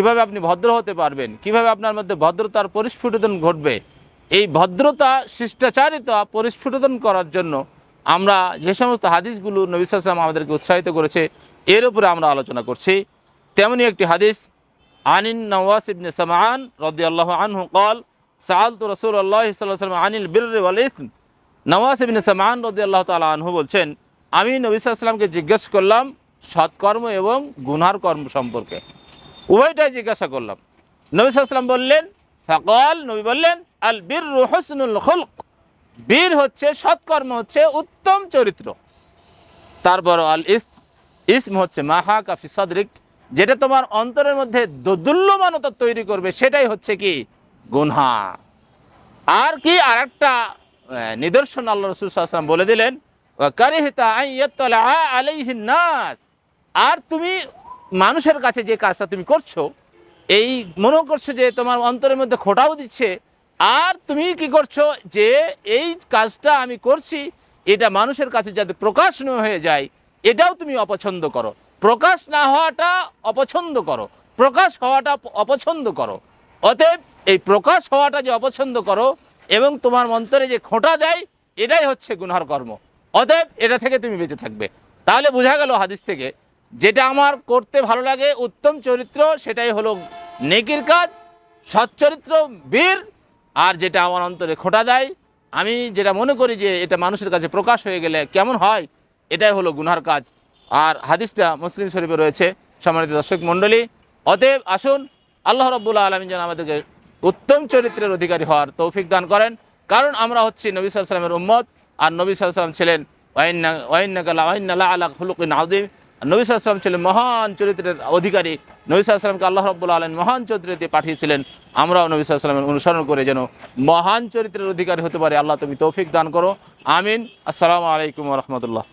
কীভাবে আপনি ভদ্র হতে পারবেন? কীভাবে আপনার মধ্যে ভদ্রতার পরিস্ফুটন ঘটবে? এই ভদ্রতা শিষ্টাচারিতা পরিস্ফুটন করার জন্য আমরা যে সমস্ত হাদিসগুলো নবী সাল্লাম আমাদেরকে উৎসাহিত করেছে, এর উপরে আমরা আলোচনা করছি। তেমনি একটি হাদিস, আনিন নওয়াস ইবনে সামান রদি আল্লাহ আনহু কল সাল তো রসুল আল্লাহ সাল্লাম আনিল বীর ইসম। নওয়াজ ইবনে সামান রদি আল্লাহ তালা আনহু বলছেন, আমি নবী সাল্লামকে জিজ্ঞেস করলাম সৎকর্ম এবং গুনহার কর্ম সম্পর্কে। উভয়টাই জিজ্ঞাসা করলাম। নবী সাল্লাম বললেন, ফকল নবী বললেন, আল বীর হোসনুল খুলক বীর হচ্ছে সৎকর্ম হচ্ছে উত্তম চরিত্র। তারপর আল ইস, ইসম হচ্ছে মাহা কাফি সদরিক, যেটা তোমার অন্তরের মধ্যে দোদুল্যমানতা তৈরি করবে, সেটাই হচ্ছে কি? গুনহা। আর কি আর একটা নিদর্শন আল্লাহ রসুল সাল্লাম বলে দিলেন আর তুমি মানুষের কাছে যে কাজটা তুমি করছ, এই মনে করছ যে তোমার অন্তরের মধ্যে খোটাও দিচ্ছে, আর তুমি কি করছ যে এই কাজটা আমি করছি, এটা মানুষের কাছে যাতে প্রকাশ না হয়ে যায়, এটাও তুমি অপছন্দ করো। প্রকাশ না হওয়াটা অপছন্দ করো, প্রকাশ হওয়াটা অপছন্দ করো। অতএব এই প্রকাশ হওয়াটা যে অপছন্দ করো এবং তোমার অন্তরে যে খোঁটা দেয়, এটাই হচ্ছে গুনহার কর্ম। অতএব এটা থেকে তুমি বেঁচে থাকবে। তাহলে বোঝা গেল হাদিস থেকে যেটা আমার করতে ভালো লাগে, উত্তম চরিত্র, সেটাই হলো নেকির কাজ সচ্চরিত্র বীর, আর যেটা আমার অন্তরে খোঁটা দেয়, আমি যেটা মনে করি যে এটা মানুষের কাছে প্রকাশ হয়ে গেলে কেমন হয়, এটাই হলো গুনহার কাজ। আর হাদিসটা মুসলিম শরীফে রয়েছে, সম্মানিত দর্শক মণ্ডলী, অতএব আসুন, আল্লাহ রব্বুল্লা আলমিন যেন আমাদেরকে উত্তম চরিত্রের অধিকারী হওয়ার তৌফিক দান করেন, কারণ আমরা হচ্ছি নবী সাল্লামের উম্মত, আর নবী সাল্লাম ছিলেন ওয়াইন্না ওয়াইন্নাকাল্লা ওয়াইন্নাল্লাহ আল্লাহ আউদ্দিন নবী সাল্লাম ছিলেন মহান চরিত্রের অধিকারী। নবী সাল্লামকে আল্লাহ রব্বুল আলম মহান চরিত্রে পাঠিয়েছিলেন। আমরাও নবী সাল্লামের অনুসরণ করে যেন মহান চরিত্রের অধিকারী হতে পারে। আল্লাহ তুমি তৌফিক দান করো। আমিন। আসসালামু আলাইকুম রহমতুল্লাহ।